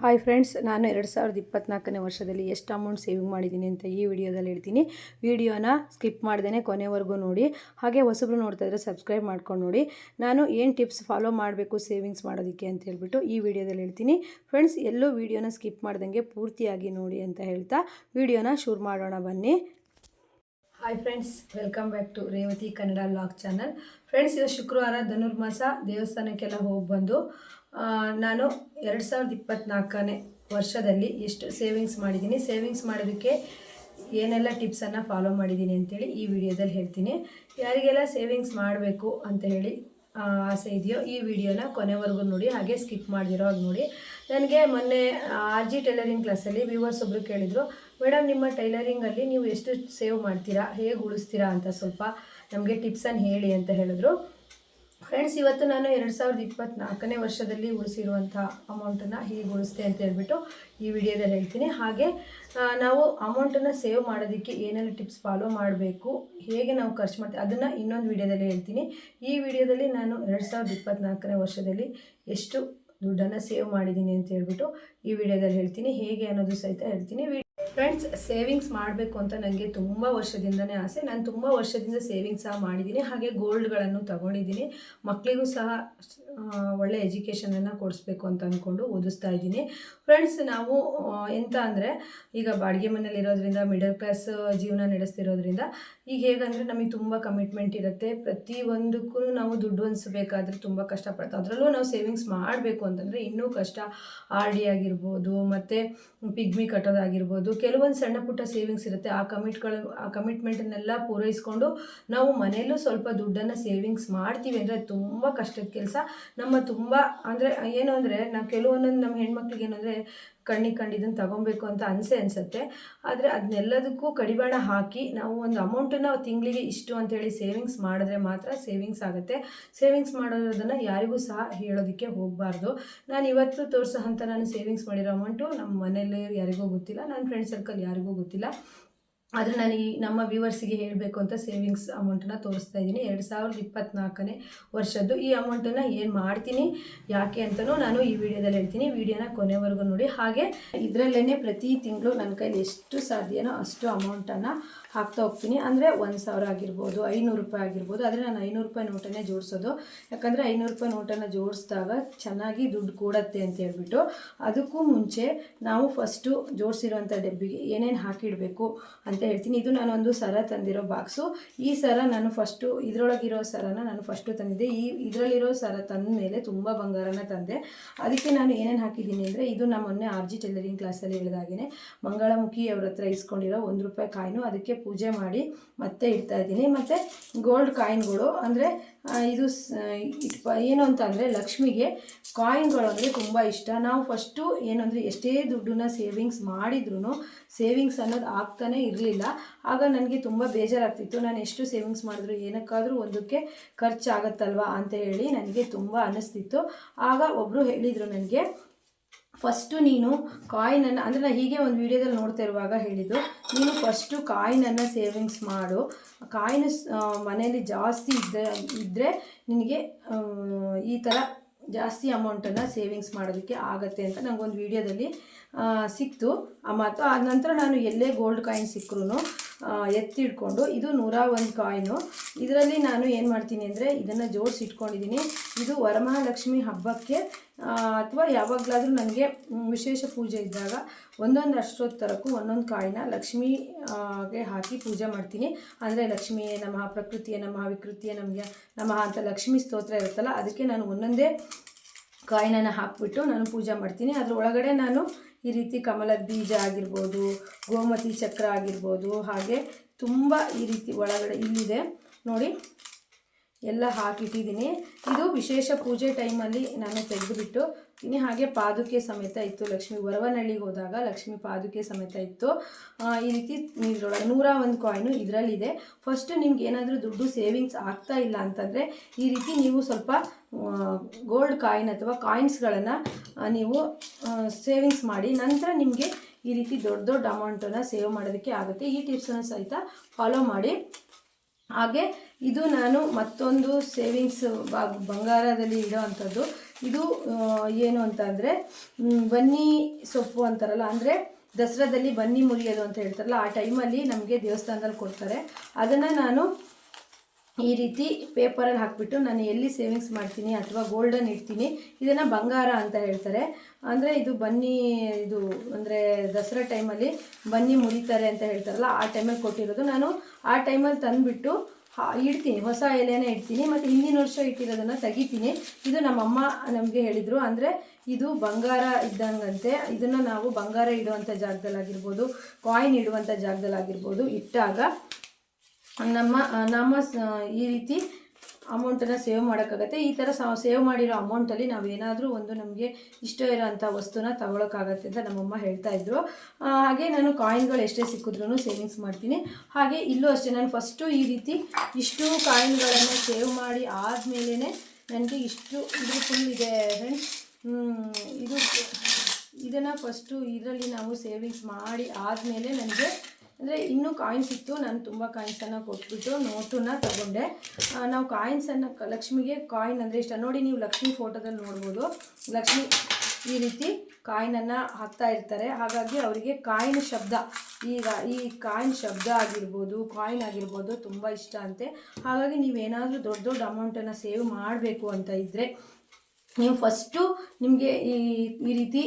Hi friends ನಾನು ಎರಡು ಸಾವಿರದ ಇಪ್ಪತ್ನಾಲ್ಕನೇ ವರ್ಷದಲ್ಲಿ ಎಷ್ಟು ಅಮೌಂಟ್ ಸೇವಿಂಗ್ ಮಾಡಿದ್ದೀನಿ ಅಂತ ಈ ವಿಡಿಯೋದಲ್ಲಿ ಹೇಳ್ತೀನಿ. ವಿಡಿಯೋನ ಸ್ಕಿಪ್ ಮಾಡ್ದೇ ಕೊನೆವರೆಗೂ ನೋಡಿ. ಹಾಗೆ ಹೊಸಬ್ರು ನೋಡ್ತಾ ಇದ್ದರೆ ಸಬ್ಸ್ಕ್ರೈಬ್ ಮಾಡ್ಕೊಂಡು ನೋಡಿ. ನಾನು ಏನು ಟಿಪ್ಸ್ ಫಾಲೋ ಮಾಡಬೇಕು ಸೇವಿಂಗ್ಸ್ ಮಾಡೋದಕ್ಕೆ ಅಂತ ಹೇಳ್ಬಿಟ್ಟು ಈ ವಿಡಿಯೋದಲ್ಲಿ ಹೇಳ್ತೀನಿ. ಫ್ರೆಂಡ್ಸ್ ಎಲ್ಲೂ ವಿಡಿಯೋನ ಸ್ಕಿಪ್ ಮಾಡ್ದಂಗೆ ಪೂರ್ತಿಯಾಗಿ ನೋಡಿ ಅಂತ ಹೇಳ್ತಾ ವಿಡಿಯೋನ ಶುರು ಮಾಡೋಣ ಬನ್ನಿ. Hi friends welcome back to Revathi Kannada log channel friends ಇದು ಶುಕ್ರವಾರ ಧನುರ್ಮಾಸ ದೇವಸ್ಥಾನಕ್ಕೆಲ್ಲ ಹೋಗಿ ಬಂದು ನಾನು ಎರಡು ಸಾವಿರದ ಇಪ್ಪತ್ತ್ನಾಲ್ಕನೇ ವರ್ಷದಲ್ಲಿ ಎಷ್ಟು ಸೇವಿಂಗ್ಸ್ ಮಾಡಿದ್ದೀನಿ. ಸೇವಿಂಗ್ಸ್ ಮಾಡೋದಕ್ಕೆ ಏನೆಲ್ಲ ಟಿಪ್ಸನ್ನು ಫಾಲೋ ಮಾಡಿದ್ದೀನಿ ಅಂತೇಳಿ ಈ ವಿಡಿಯೋದಲ್ಲಿ ಹೇಳ್ತೀನಿ. ಯಾರಿಗೆಲ್ಲ ಸೇವಿಂಗ್ಸ್ ಮಾಡಬೇಕು ಅಂತ ಹೇಳಿ ಆಸೆ ಇದೆಯೋ ಈ ವಿಡಿಯೋನ ಕೊನೆವರೆಗೂ ನೋಡಿ, ಹಾಗೆ ಸ್ಕಿಪ್ ಮಾಡಿದಿರೋ ಹಾಗೆ ನೋಡಿ. ನನಗೆ ಮೊನ್ನೆ ಆರ್ ಜಿ ಟೈಲರಿಂಗ್ ಕ್ಲಾಸಲ್ಲಿ ವ್ಯೂವರ್ಸ್ ಒಬ್ಬರು ಕೇಳಿದರು ಮೇಡಮ್ ನಿಮ್ಮ ಟೈಲರಿಂಗಲ್ಲಿ ನೀವು ಎಷ್ಟು ಸೇವ್ ಮಾಡ್ತೀರಾ? ಹೇಗೆ ಉಳಿಸ್ತೀರಾ? ಅಂತ ಸ್ವಲ್ಪ ನಮಗೆ ಟಿಪ್ಸನ್ನು ಹೇಳಿ ಅಂತ ಹೇಳಿದ್ರು. ಫ್ರೆಂಡ್ಸ್, ಇವತ್ತು ನಾನು ಎರಡು ಸಾವಿರದ ಇಪ್ಪತ್ತ್ನಾಲ್ಕನೇ ವರ್ಷದಲ್ಲಿ ಉಳಿಸಿರುವಂಥ ಅಮೌಂಟನ್ನು ಹೀಗೆ ಉಳಿಸ್ತೆ ಅಂತ ಹೇಳ್ಬಿಟ್ಟು ಈ ವಿಡಿಯೋದಲ್ಲಿ ಹೇಳ್ತೀನಿ. ಹಾಗೆ ನಾವು ಅಮೌಂಟನ್ನು ಸೇವ್ ಮಾಡೋದಕ್ಕೆ ಏನೆಲ್ಲ ಟಿಪ್ಸ್ ಫಾಲೋ ಮಾಡಬೇಕು, ಹೇಗೆ ನಾವು ಖರ್ಚು ಮಾಡ್ತೀವಿ ಅದನ್ನು ಇನ್ನೊಂದು ವಿಡಿಯೋದಲ್ಲಿ ಹೇಳ್ತೀನಿ. ಈ ವಿಡಿಯೋದಲ್ಲಿ ನಾನು ಎರಡು ಸಾವಿರದ ಇಪ್ಪತ್ತ್ನಾಲ್ಕನೇ ವರ್ಷದಲ್ಲಿ ಎಷ್ಟು ದುಡ್ಡನ್ನು ಸೇವ್ ಮಾಡಿದ್ದೀನಿ ಅಂತ ಹೇಳ್ಬಿಟ್ಟು ಈ ವಿಡಿಯೋದಲ್ಲಿ ಹೇಳ್ತೀನಿ. ಹೇಗೆ ಅನ್ನೋದು ಸಹಿತ ಹೇಳ್ತೀನಿ. ಫ್ರೆಂಡ್ಸ್ ಸೇವಿಂಗ್ಸ್ ಮಾಡಬೇಕು ಅಂತ ನನಗೆ ತುಂಬ ವರ್ಷದಿಂದನೇ ಆಸೆ. ನಾನು ತುಂಬ ವರ್ಷದಿಂದ ಸೇವಿಂಗ್ಸ್ ಸಹ ಮಾಡಿದ್ದೀನಿ ಹಾಗೆ ಗೋಲ್ಡ್ಗಳನ್ನು ತಗೊಂಡಿದ್ದೀನಿ ಮಕ್ಕಳಿಗೂ ಸಹ ಒಳ್ಳೆ ಎಜುಕೇಷನನ್ನು ಕೊಡಿಸ್ಬೇಕು ಅಂತ ಅಂದ್ಕೊಂಡು ಓದಿಸ್ತಾ ಇದ್ದೀನಿ. ಫ್ರೆಂಡ್ಸ್ ನಾವು ಎಂತ ಅಂದರೆ, ಈಗ ಬಾಡಿಗೆ ಮನೇಲಿ ಇರೋದ್ರಿಂದ ಮಿಡಲ್ ಕ್ಲಾಸ್ ಜೀವನ ನಡೆಸ್ತಿರೋದ್ರಿಂದ, ಈಗ ಹೇಗಂದರೆ ನಮಗೆ ತುಂಬ ಕಮಿಟ್ಮೆಂಟ್ ಇರುತ್ತೆ. ಪ್ರತಿಯೊಂದಕ್ಕೂ ನಾವು ದುಡ್ಡು ಹೊಂದಿಸ್ಬೇಕಾದ್ರೆ ತುಂಬ ಕಷ್ಟಪಡ್ತಾ ಅದರಲ್ಲೂ ನಾವು ಸೇವಿಂಗ್ಸ್ ಮಾಡಬೇಕು ಅಂತಂದರೆ ಇನ್ನೂ ಕಷ್ಟ. ಆರ್ ಡಿ ಆಗಿರ್ಬೋದು, ಮತ್ತು ಪಿಗ್ಮಿ ಕಟ್ಟೋದಾಗಿರ್ಬೋದು ಕೆಲವೊಂದು ಸಣ್ಣ ಪುಟ್ಟ ಸೇವಿಂಗ್ಸ್ ಇರುತ್ತೆ. ಆ ಕಮಿಟ್ಗಳು ಆ ಕಮಿಟ್ಮೆಂಟನ್ನೆಲ್ಲ ಪೂರೈಸ್ಕೊಂಡು ನಾವು ಮನೆಯಲ್ಲೂ ಸ್ವಲ್ಪ ದುಡ್ಡನ್ನು ಸೇವಿಂಗ್ಸ್ ಮಾಡ್ತೀವಿ ಅಂದರೆ ತುಂಬ ಕಷ್ಟದ ಕೆಲಸ. ನಮ್ಮ ತುಂಬ ಅಂದರೆ ಏನು ಅಂದರೆ ನಾವು ಕೆಲವೊಂದೊಂದು ನಮ್ಮ ಹೆಣ್ಮಕ್ಳಿಗೆ ಏನಂದರೆ ಕಣ್ಣಿಗೆ ಕಂಡಿದ್ದನ್ನು ತಗೊಬೇಕು ಅಂತ ಅನಿಸೆ ಅನಿಸುತ್ತೆ. ಆದರೆ ಅದನ್ನೆಲ್ಲದಕ್ಕೂ ಕಡಿವಾಣ ಹಾಕಿ ನಾವು ಒಂದು ಅಮೌಂಟನ್ನು ತಿಂಗಳಿಗೆ ಇಷ್ಟು ಅಂತೇಳಿ ಸೇವಿಂಗ್ಸ್ ಮಾಡಿದ್ರೆ ಮಾತ್ರ ಸೇವಿಂಗ್ಸ್ ಆಗುತ್ತೆ. ಸೇವಿಂಗ್ಸ್ ಮಾಡೋದನ್ನು ಯಾರಿಗೂ ಸಹ ಹೇಳೋದಕ್ಕೆ ಹೋಗಬಾರ್ದು. ನಾನು ಇವತ್ತು ತೋರಿಸೋ ಅಂತ ನಾನು ಸೇವಿಂಗ್ಸ್ ಮಾಡಿರೋ ಅಮೌಂಟು ನಮ್ಮ ಮನೆಯಲ್ಲಿ ಯಾರಿಗೂ ಗೊತ್ತಿಲ್ಲ. ನನ್ನ ಫ್ರೆಂಡ್ ಸರ್ಕಲ್ ಯಾರಿಗೂ ಗೊತ್ತಿಲ್ಲ. ಆದರೆ ನಾನು ಈ ನಮ್ಮ ವ್ಯೂವರ್ಸಿಗೆ ಹೇಳಬೇಕು ಅಂತ ಸೇವಿಂಗ್ಸ್ ಅಮೌಂಟನ್ನ ತೋರಿಸ್ತಾ ಇದ್ದೀನಿ. ಎರಡು ಸಾವಿರದ ಇಪ್ಪತ್ತ್ನಾಲ್ಕನೇ ವರ್ಷದ್ದು ಈ ಅಮೌಂಟನ್ನು ಏನು ಮಾಡ್ತೀನಿ, ಯಾಕೆ ಅಂತಲೂ ನಾನು ಈ ವಿಡಿಯೋದಲ್ಲಿ ಹೇಳ್ತೀನಿ. ವಿಡಿಯೋನ ಕೊನೆವರೆಗೂ ನೋಡಿ. ಹಾಗೆ ಇದರಲ್ಲೇ ಪ್ರತಿ ತಿಂಗಳು ನನ್ನ ಕೈಲಿ ಎಷ್ಟು ಸಾಧ್ಯನೋ ಅಷ್ಟು ಅಮೌಂಟನ್ನು ಹಾಕ್ತಾ ಹೋಗ್ತೀನಿ. ಅಂದರೆ ಒಂದು ಸಾವಿರ ಆಗಿರ್ಬೋದು, ಐನೂರು ರೂಪಾಯಿ ಆಗಿರ್ಬೋದು. ಆದರೆ ನಾನು ಐನೂರು ರೂಪಾಯಿ ನೋಟನ್ನೇ ಜೋಡಿಸೋದು. ಯಾಕಂದರೆ ಐನೂರು ರೂಪಾಯಿ ನೋಟನ್ನು ಜೋಡಿಸಿದಾಗ ಚೆನ್ನಾಗಿ ದುಡ್ಡು ಕೂಡತ್ತೆ ಅಂತ ಹೇಳ್ಬಿಟ್ಟು ಅದಕ್ಕೂ ಮುಂಚೆ ನಾವು ಫಸ್ಟು ಜೋಡಿಸಿರೋಂಥ ಡಬ್ಬಿಗೆ ಏನೇನು ಹಾಕಿಡಬೇಕು ಹೇಳ್ತೀನಿ. ಇದು ನಾನೊಂದು ಸರ ತಂದಿರೋ ಬಾಕ್ಸು ಈ ಸರ ನಾನು ಫಸ್ಟು ಇದರೊಳಗಿರೋ ಸರನ ನಾನು ಫಸ್ಟು ತಂದಿದ್ದೆ. ಈ ಇದರಲ್ಲಿರೋ ಸರ ತಂದ ಮೇಲೆ ತುಂಬ ಬಂಗಾರನ ತಂದೆ. ಅದಕ್ಕೆ ನಾನು ಏನೇನು ಹಾಕಿದ್ದೀನಿ ಅಂದರೆ ಇದು ನಮ್ಮ ಮೊನ್ನೆ ಆರ್ ಜಿ ಟೈಲರಿಂಗ್ ಕ್ಲಾಸಲ್ಲಿ ಹೇಳಿದಾಗೆ ಮಂಗಳಮುಖಿ ಅವ್ರ ಹತ್ರ ಇಸ್ಕೊಂಡಿರೋ ಒಂದು ರೂಪಾಯಿ ಕಾಯಿನು ಅದಕ್ಕೆ ಪೂಜೆ ಮಾಡಿ ಮತ್ತೆ ಇಡ್ತಾ ಇದ್ದೀನಿ. ಮತ್ತು ಗೋಲ್ಡ್ ಕಾಯಿನ್ಗಳು ಅಂದರೆ ಇದು ಏನು ಅಂತ ಅಂದರೆ ಲಕ್ಷ್ಮಿಗೆ ಕಾಯಿನ್ಗಳು ಅಂದರೆ ತುಂಬ ಇಷ್ಟ. ನಾವು ಫಸ್ಟು ಏನಂದರೆ ಎಷ್ಟೇ ದುಡ್ಡನ್ನ ಸೇವಿಂಗ್ಸ್ ಮಾಡಿದ್ರೂ ಸೇವಿಂಗ್ಸ್ ಅನ್ನೋದು ಆಗ್ತಾನೇ ಇರಲಿಲ್ಲ. ಆಗ ನನಗೆ ತುಂಬ ಬೇಜಾರಾಗ್ತಿತ್ತು. ನಾನು ಎಷ್ಟು ಸೇವಿಂಗ್ಸ್ ಮಾಡಿದ್ರು, ಏನಕ್ಕಾದರೂ ಒಂದಕ್ಕೆ ಖರ್ಚಾಗತ್ತಲ್ವ ಅಂತ ಹೇಳಿ ನನಗೆ ತುಂಬ ಅನ್ನಿಸ್ತಿತ್ತು ಆಗ ಒಬ್ಬರು ಹೇಳಿದರು ನನಗೆ ಫಸ್ಟು ನೀನು ಕಾಯಿನನ್ನು ಅಂದರೆ ನಾನು ಹೀಗೆ ಒಂದು ವಿಡಿಯೋದಲ್ಲಿ ನೋಡ್ತಾ ಇರುವಾಗ ಹೇಳಿದ್ದು ನೀನು ಫಸ್ಟು ಕಾಯಿನನ್ನು ಸೇವಿಂಗ್ಸ್ ಮಾಡು. ಕಾಯಿನ ಮನೆಯಲ್ಲಿ ಜಾಸ್ತಿ ಇದ್ದ ಇದ್ದರೆ ನಿನಗೆ ಈ ಥರ ಜಾಸ್ತಿ ಅಮೌಂಟನ್ನು ಸೇವಿಂಗ್ಸ್ ಮಾಡೋದಕ್ಕೆ ಆಗತ್ತೆ ಅಂತ ನನಗೊಂದು ವಿಡಿಯೋದಲ್ಲಿ ಆ, ಸಿಕ್ತು. ಆ ಮಾತು ಆದ ನಂತರ ನಾನು ಎಲ್ಲೇ ಗೋಲ್ಡ್ ಕಾಯಿನ್ ಸಿಕ್ಕರೂ ಎತ್ತಿಡ್ಕೊಂಡು ಇದು ನೂರ ಒಂದು ಕಾಯಿನು. ಇದರಲ್ಲಿ ನಾನು ಏನು ಮಾಡ್ತೀನಿ ಅಂದರೆ ಇದನ್ನು ಜೋಡಿಸಿ ಇಟ್ಕೊಂಡಿದ್ದೀನಿ ಇದು ವರಮಹಾಲಕ್ಷ್ಮಿ ಹಬ್ಬಕ್ಕೆ ಅಥವಾ ಯಾವಾಗಲಾದರೂ ನನಗೆ ವಿಶೇಷ ಪೂಜೆ ಇದ್ದಾಗ ಒಂದೊಂದು ಅಷ್ಟೋತ್ತರಕ್ಕೂ ಒಂದೊಂದು ಕಾಯಿನ ಲಕ್ಷ್ಮಿಗೆ ಹಾಕಿ ಪೂಜೆ ಮಾಡ್ತೀನಿ. ಅಂದರೆ ಲಕ್ಷ್ಮಿಯೇ ನಮಃ, ಪ್ರಕೃತಿಯೇ ನಮಃ, ವಿಕೃತಿಯೇ ನಮಗೆ ನಮಃ ಅಂತ ಲಕ್ಷ್ಮಿ ಸ್ತೋತ್ರ ಇರುತ್ತಲ್ಲ, ಅದಕ್ಕೆ ನಾನು ಒಂದೊಂದೇ ಕಾಯಿನನ್ನು ಹಾಕ್ಬಿಟ್ಟು ನಾನು ಪೂಜೆ ಮಾಡ್ತೀನಿ. ಅದ್ರ ಒಳಗಡೆ ನಾನು ಈ ರೀತಿ ಕಮಲದ ಬೀಜ ಆಗಿರ್ಬೋದು, ಗೋಮತಿ ಚಕ್ರ ಆಗಿರ್ಬೋದು, ಹಾಗೆ ತುಂಬ ಈ ರೀತಿ ಒಳಗಡೆ ಇಲ್ಲಿದೆ. ನೋಡಿ, ಎಲ್ಲ ಹಾಕಿಟ್ಟಿದ್ದೀನಿ. ಇದು ವಿಶೇಷ ಪೂಜೆ ಟೈಮಲ್ಲಿ ನಾನು ತೆಗೆದುಬಿಟ್ಟು ಇನ್ನು ಹಾಗೆ ಪಾದುಕೆ ಸಮೇತ ಇತ್ತು. ಲಕ್ಷ್ಮಿ ವರವನಹಳ್ಳಿಗೆ ಹೋದಾಗ ಲಕ್ಷ್ಮಿ ಪಾದುಕೆ ಸಮೇತ ಇತ್ತು. ಈ ರೀತಿ ಇದರೊಳಗೆ ನೂರ ಒಂದು ಕಾಯಿನು ಇದರಲ್ಲಿದೆ. ಫಸ್ಟ್ ನಿಮ್ಗೆ ಏನಾದರೂ ದುಡ್ಡು ಸೇವಿಂಗ್ಸ್ ಆಗ್ತಾ ಇಲ್ಲ ಅಂತಂದರೆ ಈ ರೀತಿ ನೀವು ಸ್ವಲ್ಪ ಗೋಲ್ಡ್ ಕಾಯಿನ್ ಅಥವಾ ಕಾಯಿನ್ಸ್ಗಳನ್ನು ನೀವು ಸೇವಿಂಗ್ಸ್ ಮಾಡಿ ನಂತರ ನಿಮಗೆ ಈ ರೀತಿ ದೊಡ್ಡ ದೊಡ್ಡ ಅಮೌಂಟನ್ನು ಸೇವ್ ಮಾಡೋದಕ್ಕೆ ಆಗುತ್ತೆ. ಈ ಟಿಪ್ಸನ್ನು ಸಹಿತ ಫಾಲೋ ಮಾಡಿ. ಹಾಗೆ ಇದು ನಾನು ಮತ್ತೊಂದು ಸೇವಿಂಗ್ಸ್ ಬಂಗಾರದಲ್ಲಿ ಇಡೋ ಅಂಥದ್ದು. ಇದು ಏನು ಅಂತ ಅಂದರೆ ಬನ್ನಿ ಸೊಪ್ಪು ಅಂತಾರಲ್ಲ, ಅಂದರೆ ದಸರಾದಲ್ಲಿ ಬನ್ನಿ ಮುರಿಯೋದು ಅಂತ ಹೇಳ್ತಾರಲ್ಲ, ಆ ಟೈಮಲ್ಲಿ ನಮಗೆ ದೇವಸ್ಥಾನದಲ್ಲಿ ಕೊಡ್ತಾರೆ. ಅದನ್ನು ನಾನು ಈ ರೀತಿ ಪೇಪರಲ್ಲಿ ಹಾಕಿಬಿಟ್ಟು ನಾನು ಎಲ್ಲಿ ಸೇವಿಂಗ್ಸ್ ಮಾಡ್ತೀನಿ ಅಥವಾ ಗೋಲ್ಡನ್ ಇಡ್ತೀನಿ, ಇದನ್ನು ಬಂಗಾರ ಅಂತ ಹೇಳ್ತಾರೆ. ಅಂದರೆ ಇದು ಬನ್ನಿ, ಇದು ಅಂದರೆ ದಸರಾ ಟೈಮಲ್ಲಿ ಬನ್ನಿ ಮುರಿತಾರೆ ಅಂತ ಹೇಳ್ತಾರಲ್ಲ, ಆ ಟೈಮಲ್ಲಿ ಕೊಟ್ಟಿರೋದು. ನಾನು ಆ ಟೈಮಲ್ಲಿ ತಂದುಬಿಟ್ಟು ಇಡ್ತೀನಿ. ಹೊಸ ಎಲೆನೇ ಇಡ್ತೀನಿ. ಮತ್ತು ಹಿಂದಿನ ವರ್ಷ ಇಟ್ಟಿರೋದನ್ನು ತೆಗಿತೀನಿ. ಇದು ನಮ್ಮಮ್ಮ ನಮಗೆ ಹೇಳಿದರು. ಅಂದರೆ ಇದು ಬಂಗಾರ ಇದ್ದಂಗಂತೆ. ಇದನ್ನು ನಾವು ಬಂಗಾರ ಇಡುವಂಥ ಜಾಗದಲ್ಲಾಗಿರ್ಬೋದು ಕಾಯಿನ್ ಇಡುವಂಥ ಜಾಗದಲ್ಲಾಗಿರ್ಬೋದು ಇಟ್ಟಾಗ ನಮ್ಮ ನಮ್ಮ ಈ ರೀತಿ ಅಮೌಂಟನ್ನು ಸೇವ್ ಮಾಡೋಕ್ಕಾಗತ್ತೆ. ಈ ಥರ ಸೇವ್ ಮಾಡಿರೋ ಅಮೌಂಟಲ್ಲಿ ನಾವು ಏನಾದರೂ ಒಂದು ನಮಗೆ ಇಷ್ಟ ಇರೋಂಥ ವಸ್ತುನ ತಗೊಳಕ್ಕಾಗತ್ತೆ ಅಂತ ನಮ್ಮಮ್ಮ ಹೇಳ್ತಾ ಇದ್ರು. ಹಾಗೆ ನಾನು ಕಾಯಿನ್ಗಳು ಎಷ್ಟೇ ಸಿಕ್ಕಿದ್ರೂ ಸೇವಿಂಗ್ಸ್ ಮಾಡ್ತೀನಿ. ಹಾಗೆ ಇಲ್ಲೂ ಅಷ್ಟೇ, ನಾನು ಫಸ್ಟು ಈ ರೀತಿ ಇಷ್ಟು ಕಾಯಿನ್ಗಳನ್ನು ಸೇವ್ ಮಾಡಿ ಆದಮೇಲೆ ನನಗೆ ಇಷ್ಟು ಇದು ಫುಲ್ ಇದೆ ಫ್ರೆಂಡ್ಸ್ ಇದು ಇದನ್ನು ಫಸ್ಟು ಇದರಲ್ಲಿ ನಾವು ಸೇವಿಂಗ್ಸ್ ಮಾಡಿ ಆದಮೇಲೆ ನನಗೆ ಅಂದರೆ ಇನ್ನೂ ಕಾಯಿನ್ಸ್ ಇತ್ತು, ನಾನು ತುಂಬ ಕಾಯಿನ್ಸನ್ನು ಕೊಟ್ಬಿಟ್ಟು ನೋಟನ್ನು ತಗೊಂಡೆ. ನಾವು ಕಾಯಿನ್ಸನ್ನು ಲಕ್ಷ್ಮಿಗೆ ಕಾಯಿನ್ ಅಂದರೆ ಇಷ್ಟ. ನೋಡಿ ನೀವು ಲಕ್ಷ್ಮಿ ಫೋಟೋದಲ್ಲಿ ನೋಡ್ಬೋದು. ಲಕ್ಷ್ಮಿ ಈ ರೀತಿ ಕಾಯಿನನ್ನು ಹಾಕ್ತಾ ಇರ್ತಾರೆ. ಹಾಗಾಗಿ ಅವರಿಗೆ ಕಾಯಿನ್ ಶಬ್ದ, ಈಗ ಈ ಕಾಯಿನ್ ಶಬ್ದ ಆಗಿರ್ಬೋದು ಕಾಯಿನ್ ಆಗಿರ್ಬೋದು ತುಂಬ ಇಷ್ಟ ಅಂತೆ. ಹಾಗಾಗಿ ನೀವೇನಾದರೂ ದೊಡ್ಡ ದೊಡ್ಡ ಅಮೌಂಟನ್ನು ಸೇವ್ ಮಾಡಬೇಕು ಅಂತ ಇದ್ದರೆ ನೀವು ಫಸ್ಟು ನಿಮಗೆ ಈ ಈ ರೀತಿ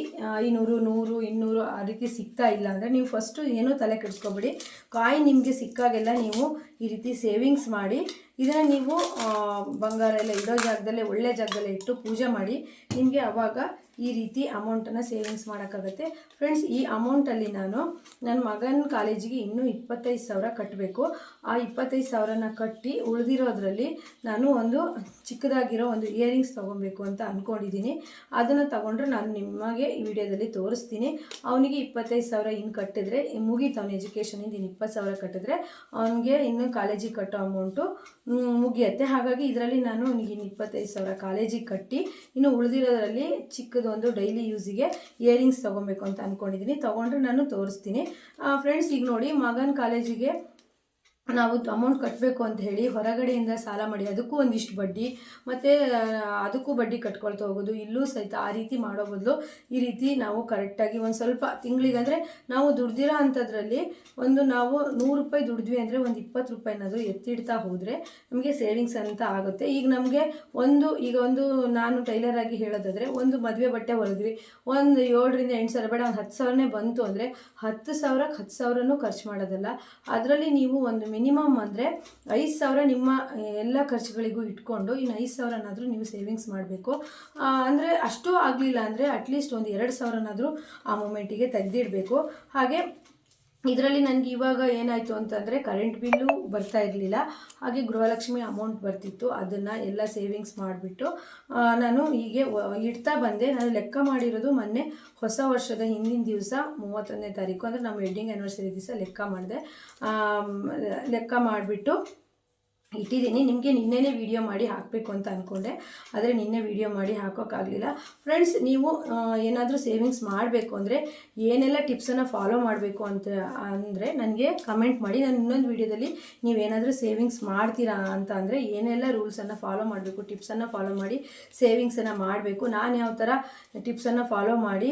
ಐನೂರು, ನೂರು, ಇನ್ನೂರು ಆ ರೀತಿ ಸಿಗ್ತಾ ಇಲ್ಲ ಅಂದರೆ ನೀವು ಫಸ್ಟು ಏನೂ ತಲೆ ಕೆಡಿಸ್ಕೊಬೇಡಿ. ಕಾಯಿನ್ ನಿಮಗೆ ಸಿಕ್ಕಾಗೆಲ್ಲ ನೀವು ಈ ರೀತಿ ಸೇವಿಂಗ್ಸ್ ಮಾಡಿ, ಇದನ್ನು ನೀವು ಬಂಗಾರ ಎಲ್ಲ ಇಡೋ ಜಾಗದಲ್ಲೇ ಒಳ್ಳೆ ಜಾಗದಲ್ಲೇ ಇಟ್ಟು ಪೂಜೆ ಮಾಡಿ, ನಿಮಗೆ ಆವಾಗ ಈ ರೀತಿ ಅಮೌಂಟನ್ನು ಸೇವಿಂಗ್ಸ್ ಮಾಡೋಕ್ಕಾಗತ್ತೆ. ಫ್ರೆಂಡ್ಸ್ ಈ ಅಮೌಂಟಲ್ಲಿ ನಾನು ನನ್ನ ಮಗನ ಕಾಲೇಜಿಗೆ ಇನ್ನೂ ಇಪ್ಪತ್ತೈದು ಸಾವಿರ ಕಟ್ಟಬೇಕು ಆ ಇಪ್ಪತ್ತೈದು ಸಾವಿರನ ಕಟ್ಟಿ ಉಳಿದಿರೋದ್ರಲ್ಲಿ ನಾನು ಒಂದು ಚಿಕ್ಕದಾಗಿರೋ ಒಂದು ಇಯರಿಂಗ್ಸ್ ತೊಗೊಬೇಕು ಅಂತ ಅಂದ್ಕೊಂಡಿದ್ದೀನಿ ಅದನ್ನು ತೊಗೊಂಡ್ರೆ ನಾನು ನಿಮಗೆ ಈ ವಿಡಿಯೋದಲ್ಲಿ ತೋರಿಸ್ತೀನಿ. ಅವನಿಗೆ ಇಪ್ಪತ್ತೈದು ಸಾವಿರ ಇನ್ನು ಕಟ್ಟಿದ್ರೆ, ಮುಗೀತು ಅವನ ಎಜುಕೇಷನಿಂದ ಇನ್ನು ಇಪ್ಪತ್ತು ಸಾವಿರ ಕಟ್ಟಿದ್ರೆ, ಅವನಿಗೆ ಇನ್ನು ಕಾಲೇಜಿಗೆ ಕಟ್ಟೋ ಅಮೌಂಟು ಮುಗಿಯುತ್ತೆ. ಹಾಗಾಗಿ ಇದರಲ್ಲಿ ನಾನು ಅವನಿಗೆ ಇನ್ನು ಇಪ್ಪತ್ತೈದು ಸಾವಿರ ಕಾಲೇಜಿಗೆ ಕಟ್ಟಿ, ಇನ್ನು ಉಳಿದಿರೋದ್ರಲ್ಲಿ ಚಿಕ್ಕದೊಂದು ಡೈಲಿ ಯೂಸಿಗೆ ಇಯರಿಂಗ್ಸ್ ತೊಗೊಬೇಕು ಅಂತ ಅಂದ್ಕೊಂಡಿದ್ದೀನಿ ತೊಗೊಂಡ್ರೆ ನಾನು ತೋರಿಸ್ತೀನಿ. ಫ್ರೆಂಡ್ಸ್ ಈಗ ನೋಡಿ ಮಗನ ಕಾಲೇಜಿಗೆ ನಾವು ಅಮೌಂಟ್ ಕಟ್ಟಬೇಕು ಅಂತ ಹೇಳಿ ಹೊರಗಡೆಯಿಂದ ಸಾಲ ಮಾಡಿ, ಅದಕ್ಕೂ ಒಂದಿಷ್ಟು ಬಡ್ಡಿ, ಮತ್ತು ಅದಕ್ಕೂ ಬಡ್ಡಿ ಕಟ್ಕೊಳ್ತಾ ಹೋಗೋದು. ಇಲ್ಲೂ ಸಹಿತ ಆ ರೀತಿ ಮಾಡೋ ಬದಲು ಈ ರೀತಿ ನಾವು ಕರೆಕ್ಟಾಗಿ ಒಂದು ಸ್ವಲ್ಪ ತಿಂಗಳಿಗಂದರೆ ನಾವು ದುಡ್ದಿರೋ ಅಂಥದ್ರಲ್ಲಿ ಒಂದು ನಾವು ನೂರು ರೂಪಾಯಿ ದುಡಿದ್ವಿ ಅಂದರೆ ಒಂದು ಇಪ್ಪತ್ತು ರೂಪಾಯಿನಾದರೂ ಎತ್ತಿಡ್ತಾ ಹೋದರೆ ನಮಗೆ ಸೇವಿಂಗ್ಸ್ ಅಂತ ಆಗುತ್ತೆ. ಈಗ ನಮಗೆ ಒಂದು, ಈಗ ಒಂದು ನಾನು ಟೈಲರ್ ಆಗಿ ಹೇಳೋದಾದರೆ ಒಂದು ಮದುವೆ ಬಟ್ಟೆ ಹೊಲಿದ್ವಿ. ಒಂದು ಏಳರಿಂದ ಎಂಟು ಸಾವಿರ, ಬೇಡ, ಒಂದು ಹತ್ತು ಸಾವಿರನೇ ಬಂತು ಅಂದರೆ ಹತ್ತು ಸಾವಿರಕ್ಕೆ ಹತ್ತು ಸಾವಿರನೂ ಖರ್ಚು ಮಾಡೋದಲ್ಲ. ಅದರಲ್ಲಿ ನೀವು ಒಂದು ಮಿನಿಮಮ್ ಅಂದರೆ ಐದು ಸಾವಿರ ನಿಮ್ಮ ಎಲ್ಲ ಖರ್ಚುಗಳಿಗೂ ಇಟ್ಕೊಂಡು ಇನ್ನು ಐದು ಸಾವಿರನಾದರೂ ನೀವು ಸೇವಿಂಗ್ಸ್ ಮಾಡಬೇಕು. ಅಂದರೆ ಅಷ್ಟು ಆಗಲಿಲ್ಲ ಅಂದರೆ ಅಟ್ಲೀಸ್ಟ್ ಒಂದು ಎರಡು ಸಾವಿರನಾದರೂ ಆ ಮೂಮೆಂಟಿಗೆ ತೆಗೆದಿಡಬೇಕು. ಹಾಗೆ ಇದರಲ್ಲಿ ನನಗೆ ಇವಾಗ ಏನಾಯಿತು ಅಂತಂದರೆ ಕರೆಂಟ್ ಬಿಲ್ಲು ಬರ್ತಾ ಇರಲಿಲ್ಲ. ಹಾಗೆ ಗೃಹಲಕ್ಷ್ಮಿ ಅಮೌಂಟ್ ಬರ್ತಿತ್ತು. ಅದನ್ನು ಎಲ್ಲ ಸೇವಿಂಗ್ಸ್ ಮಾಡಿಬಿಟ್ಟು ನಾನು ಹೀಗೆ ಇಡ್ತಾ ಬಂದೆ. ನಾನು ಲೆಕ್ಕ ಮಾಡಿರೋದು ಮೊನ್ನೆ ಹೊಸ ವರ್ಷದ ಹಿಂದಿನ ದಿವಸ ಮೂವತ್ತೊಂದನೇ ತಾರೀಕು. ಅಂದರೆ ನಮ್ಮ ವೆಡ್ಡಿಂಗ್ ಆ್ಯನಿವರ್ಸರಿ ದಿವಸ ಲೆಕ್ಕ ಮಾಡಿದೆ. ಲೆಕ್ಕ ಮಾಡಿಬಿಟ್ಟು ಇಟ್ಟಿದ್ದೀನಿ. ನಿಮಗೆ ನಿನ್ನೆನೇ ವಿಡಿಯೋ ಮಾಡಿ ಹಾಕಬೇಕು ಅಂತ ಅಂದ್ಕೊಂಡೆ ಆದರೆ ನಿನ್ನೆ ವಿಡಿಯೋ ಮಾಡಿ ಹಾಕೋಕ್ಕಾಗಲಿಲ್ಲ ಫ್ರೆಂಡ್ಸ್ ನೀವು ಏನಾದರೂ ಸೇವಿಂಗ್ಸ್ ಮಾಡಬೇಕು ಅಂದರೆ ಏನೆಲ್ಲ ಟಿಪ್ಸನ್ನು ಫಾಲೋ ಮಾಡಬೇಕು ಅಂತ, ಅಂದರೆ ನನಗೆ ಕಮೆಂಟ್ ಮಾಡಿ. ನಾನು ಇನ್ನೊಂದು ವಿಡಿಯೋದಲ್ಲಿ ನೀವೇನಾದರೂ ಸೇವಿಂಗ್ಸ್ ಮಾಡ್ತೀರಾ ಅಂತ ಅಂದರೆ ಏನೆಲ್ಲ ರೂಲ್ಸನ್ನು ಫಾಲೋ ಮಾಡಬೇಕು ಟಿಪ್ಸನ್ನು ಫಾಲೋ ಮಾಡಿ ಸೇವಿಂಗ್ಸನ್ನು ಮಾಡಬೇಕು. ನಾನು ಯಾವ ಥರ ಟಿಪ್ಸನ್ನು ಫಾಲೋ ಮಾಡಿ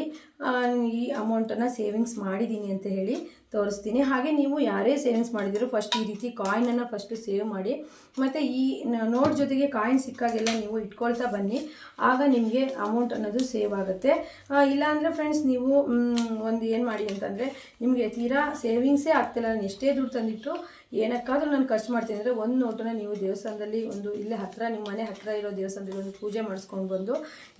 ಈ ಅಮೌಂಟನ್ನು ಸೇವಿಂಗ್ಸ್ ಮಾಡಿದ್ದೀನಿ ಅಂತ ಹೇಳಿ. ತೋರಿಸ್ತೀನಿ. ಹಾಗೆ ನೀವು ಯಾರೇ ಸೇವಿಂಗ್ಸ್ ಮಾಡಿದ್ರು ಫಸ್ಟ್ ಈ ರೀತಿ ಕಾಯಿನನ್ನು ಫಸ್ಟು ಸೇವ್ ಮಾಡಿ, ಮತ್ತು ಈ ನೋಟ್ ಜೊತೆಗೆ ಕಾಯಿನ್ ಸಿಕ್ಕಾಗೆಲ್ಲ ನೀವು ಇಟ್ಕೊಳ್ತಾ ಬನ್ನಿ. ಆಗ ನಿಮಗೆ ಅಮೌಂಟ್ ಅನ್ನೋದು ಸೇವ್ ಆಗುತ್ತೆ. ಇಲ್ಲಾಂದರೆ ಫ್ರೆಂಡ್ಸ್ ನೀವು ಒಂದು ಏನು ಮಾಡಿ ಅಂತಂದರೆ ನಿಮಗೆ ತೀರಾ ಸೇವಿಂಗ್ಸೇ ಆಗ್ತಿಲ್ಲ. ನಾನು ಎಷ್ಟೇ ದುಡ್ಡು ತಂದಿಟ್ಟು ಏನಕ್ಕಾದ್ರೂ ನಾನು ಖರ್ಚು ಮಾಡ್ತೀನಿ. ಅಂದರೆ ಒಂದು ನೋಟನ ನೀವು ದೇವಸ್ಥಾನದಲ್ಲಿ ಒಂದು ಇಲ್ಲೇ ಹತ್ತಿರ ನಿಮ್ಮ ಮನೆ ಹತ್ತಿರ ಇರೋ ದೇವಸ್ಥಾನದಲ್ಲಿ ಒಂದು ಪೂಜೆ ಮಾಡಿಸ್ಕೊಂಡು ಬಂದು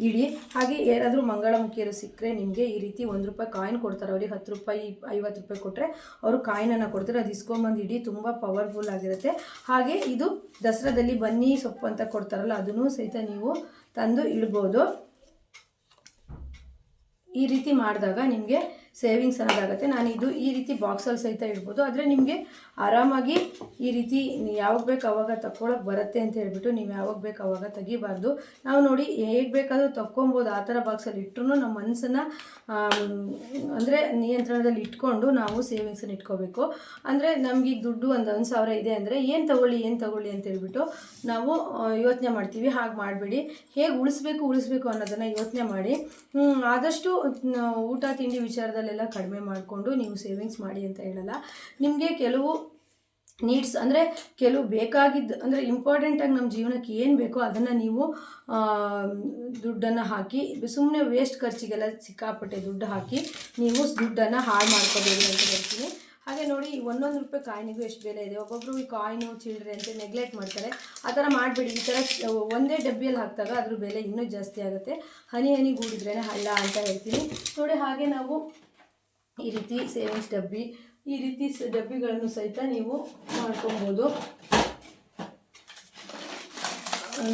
ಇಡಿ. ಹಾಗೆ ಯಾರಾದರೂ ಮಂಗಳಮುಖಿಯರು ಸಿಕ್ಕರೆ ನಿಮಗೆ ಈ ರೀತಿ ಒಂದು ರೂಪಾಯಿ ಕಾಯಿನ್ ಕೊಡ್ತಾರೆ. ಅವ್ರಿಗೆ ಹತ್ತು ರೂಪಾಯಿ, ಐವತ್ತು ರೂಪಾಯಿ ಕೊಟ್ಟರೆ ಅವರು ಕಾಯಿನನ್ನು ಕೊಡ್ತಾರೆ. ಅದು ಇಸ್ಕೊಂಬಂದು ಇಡಿ, ತುಂಬ ಪವರ್ಫುಲ್ ಆಗಿರುತ್ತೆ. ಹಾಗೆ ಇದು ದಸರಾದಲ್ಲಿ ಬನ್ನಿ ಸೊಪ್ಪು ಅಂತ ಕೊಡ್ತಾರಲ್ಲ, ಅದನ್ನು ಸಹಿತ ನೀವು ತಂದು ಇಡ್ಬೋದು. ಈ ರೀತಿ ಮಾಡಿದಾಗ ನಿಮಗೆ ಸೇವಿಂಗ್ಸ್ ಅನ್ನೋದಾಗುತ್ತೆ ನಾನು ಇದು ಈ ರೀತಿ ಬಾಕ್ಸಲ್ಲಿ ಸಹಿತ ಇಡ್ಬೋದು. ಆದರೆ ನಿಮಗೆ ಆರಾಮಾಗಿ ಈ ರೀತಿ ಯಾವಾಗ ಬೇಕು ಅವಾಗ ತಕ್ಕೊಳಕ್ಕೆ ಬರುತ್ತೆ ಅಂತ ಹೇಳ್ಬಿಟ್ಟು ನೀವು ಯಾವಾಗ ಬೇಕು ಅವಾಗ ತೆಗಿಬಾರ್ದು. ನಾವು ನೋಡಿ ಹೇಗೆ ಬೇಕಾದರೂ ತಕ್ಕೊಬೋದು. ಆ ಥರ ಬಾಕ್ಸಲ್ಲಿ ಇಟ್ಟರು ನಮ್ಮ ಮನಸ್ಸನ್ನು ಅಂದರೆ ನಿಯಂತ್ರಣದಲ್ಲಿ ಇಟ್ಕೊಂಡು ನಾವು ಸೇವಿಂಗ್ಸನ್ನು ಇಟ್ಕೋಬೇಕು. ಅಂದರೆ ನಮಗೆ ದುಡ್ಡು ಒಂದು ಒಂದು ಸಾವಿರ ಇದೆ ಅಂದರೆ ಏನು ತಗೊಳ್ಳಿ ಏನು ತಗೊಳ್ಳಿ ಅಂತ ಹೇಳ್ಬಿಟ್ಟು ನಾವು ಯೋಚನೆ ಮಾಡ್ತೀವಿ. ಹಾಗೆ ಮಾಡಬೇಡಿ. ಹೇಗೆ ಉಳಿಸ್ಬೇಕು ಉಳಿಸ್ಬೇಕು ಅನ್ನೋದನ್ನು ಯೋಚನೆ ಮಾಡಿ. ಆದಷ್ಟು, ಊಟ, ತಿಂಡಿ ವಿಚಾರದಲ್ಲೆಲ್ಲ ಕಡಿಮೆ ಮಾಡಿಕೊಂಡು ನೀವು ಸೇವಿಂಗ್ಸ್ ಮಾಡಿ ಅಂತ ಹೇಳಲ್ಲ. ನಿಮಗೆ ಕೆಲವು ನೀಡ್ಸ್ ಅಂದರೆ ಕೆಲವು ಬೇಕಾಗಿದ್ದು, ಅಂದರೆ ಇಂಪಾರ್ಟೆಂಟಾಗಿ ನಮ್ಮ ಜೀವನಕ್ಕೆ ಏನು ಬೇಕೋ ಅದನ್ನು ನೀವು ದುಡ್ಡನ್ನು ಹಾಕಿ ಸುಮ್ಮನೆ ವೇಸ್ಟ್ ಖರ್ಚಿಗೆಲ್ಲ ಸಿಕ್ಕಾಪಟ್ಟೆ ದುಡ್ಡು ಹಾಕಿ ನೀವು ದುಡ್ಡನ್ನು ಹಾಳು ಮಾಡ್ಕೋಬೇಡಿ ಅಂತ ಹೇಳ್ತೀನಿ. ಹಾಗೆ ನೋಡಿ, ಒಂದೊಂದು ರೂಪಾಯಿ ಕಾಯಿನಿಗೂ ಎಷ್ಟು ಬೆಲೆ ಇದೆ? ಒಬ್ಬೊಬ್ಬರು ಈ ಕಾಯಿನು ಚಿಲ್ಲರೆ ಅಂತ ನೆಗ್ಲೆಕ್ಟ್ ಮಾಡ್ತಾರೆ. ಆ ಥರ ಮಾಡಬೇಡಿ. ಈ ಥರ ಒಂದೇ ಡಬ್ಬಿಯಲ್ಲಿ ಹಾಕಿದಾಗ ಅದ್ರ ಬೆಲೆ ಇನ್ನೂ ಜಾಸ್ತಿ ಆಗುತ್ತೆ. ಹನಿ ಹನಿ ಗೂಡಿದ್ರೇ ಅಲ್ಲ ಅಂತ ಹೇಳ್ತೀನಿ. ನೋಡಿ, ಹಾಗೆ ನಾವು ಈ ರೀತಿ ಸೇವಿಂಗ್ಸ್ ಡಬ್ಬಿ, ಈ ರೀತಿ ಡಬ್ಬಿಗಳನ್ನು ಸಹಿತ ನೀವು ಮಾಡ್ಕೊಬೋದು.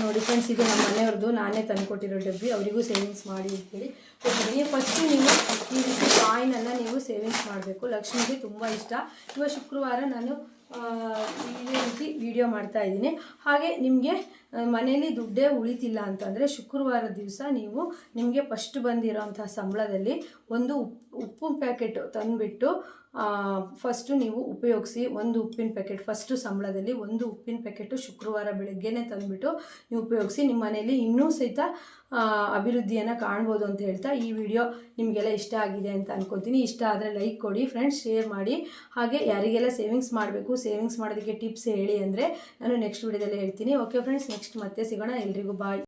ನೋಡಿ ಫ್ರೆಂಡ್ಸ್ ಇದು ನಮ್ಮ ಮನೆಯವ್ರದ್ದು, ನಾನೇ ತಂದುಕೊಟ್ಟಿರೋ ಡಬ್ಬಿ, ಅವರಿಗೂ ಸೇವಿಂಗ್ಸ್ ಮಾಡಿ ಅಂತೇಳಿ ಕೊಟ್ಟಿದ್ದೀನಿ. ಫಸ್ಟು ನೀವು ಈ ರೀತಿ ಕಾಯಿನನ್ನು ನೀವು ಸೇವಿಂಗ್ಸ್ ಮಾಡಬೇಕು. ಲಕ್ಷ್ಮಿಗೆ ತುಂಬ ಇಷ್ಟ. ಇವಾಗ ಶುಕ್ರವಾರ ನಾನು ಇದೇ ರೀತಿ ವಿಡಿಯೋ ಮಾಡ್ತಾ ಇದ್ದೀನಿ. ಹಾಗೆ ನಿಮಗೆ ಮನೆಯಲ್ಲಿ ದುಡ್ಡೇ ಉಳಿತಿಲ್ಲ ಅಂತಂದರೆ ಶುಕ್ರವಾರ ದಿವಸ ನೀವು ನಿಮಗೆ ಫಸ್ಟ್ ಬಂದಿರೋಂಥ ಸಂಬಳದಲ್ಲಿ ಒಂದು ಉಪ್, ಉಪ್ಪು ಪ್ಯಾಕೆಟ್ ತಂದುಬಿಟ್ಟು ಫಸ್ಟು ನೀವು ಉಪಯೋಗಿಸಿ ಒಂದು ಉಪ್ಪಿನ ಪ್ಯಾಕೆಟ್ ಫಸ್ಟು ಸಂಬಳದಲ್ಲಿ ಒಂದು ಉಪ್ಪಿನ ಪ್ಯಾಕೆಟು ಶುಕ್ರವಾರ ಬೆಳಗ್ಗೆನೇ ತಂದುಬಿಟ್ಟು ನೀವು ಉಪಯೋಗಿಸಿ ನಿಮ್ಮ ಮನೆಯಲ್ಲಿ ಇನ್ನೂ ಸಹಿತ ಅಭಿವೃದ್ಧಿಯನ್ನು ಕಾಣ್ಬೋದು ಅಂತ ಹೇಳ್ತಾ ಈ ವಿಡಿಯೋ ನಿಮಗೆಲ್ಲ ಇಷ್ಟ ಆಗಿದೆ ಅಂತ ಅನ್ಕೊತೀನಿ ಇಷ್ಟ ಆದರೆ ಲೈಕ್ ಕೊಡಿ ಫ್ರೆಂಡ್ಸ್ ಶೇರ್ ಮಾಡಿ. ಹಾಗೆ ಯಾರಿಗೆಲ್ಲ ಸೇವಿಂಗ್ಸ್ ಮಾಡಬೇಕು ಸೇವಿಂಗ್ಸ್ ಮಾಡೋದಕ್ಕೆ ಟಿಪ್ಸ್ ಹೇಳಿ ಅಂದರೆ ನಾನು ನೆಕ್ಸ್ಟ್ ವಿಡಿಯೋದಲ್ಲಿ ಹೇಳ್ತೀನಿ. ಓಕೆ ಫ್ರೆಂಡ್ಸ್ ನೆಕ್ಸ್ಟ್ ಮತ್ತೆ ಸಿಗೋಣ. ಎಲ್ರಿಗೂ ಬಾಯ್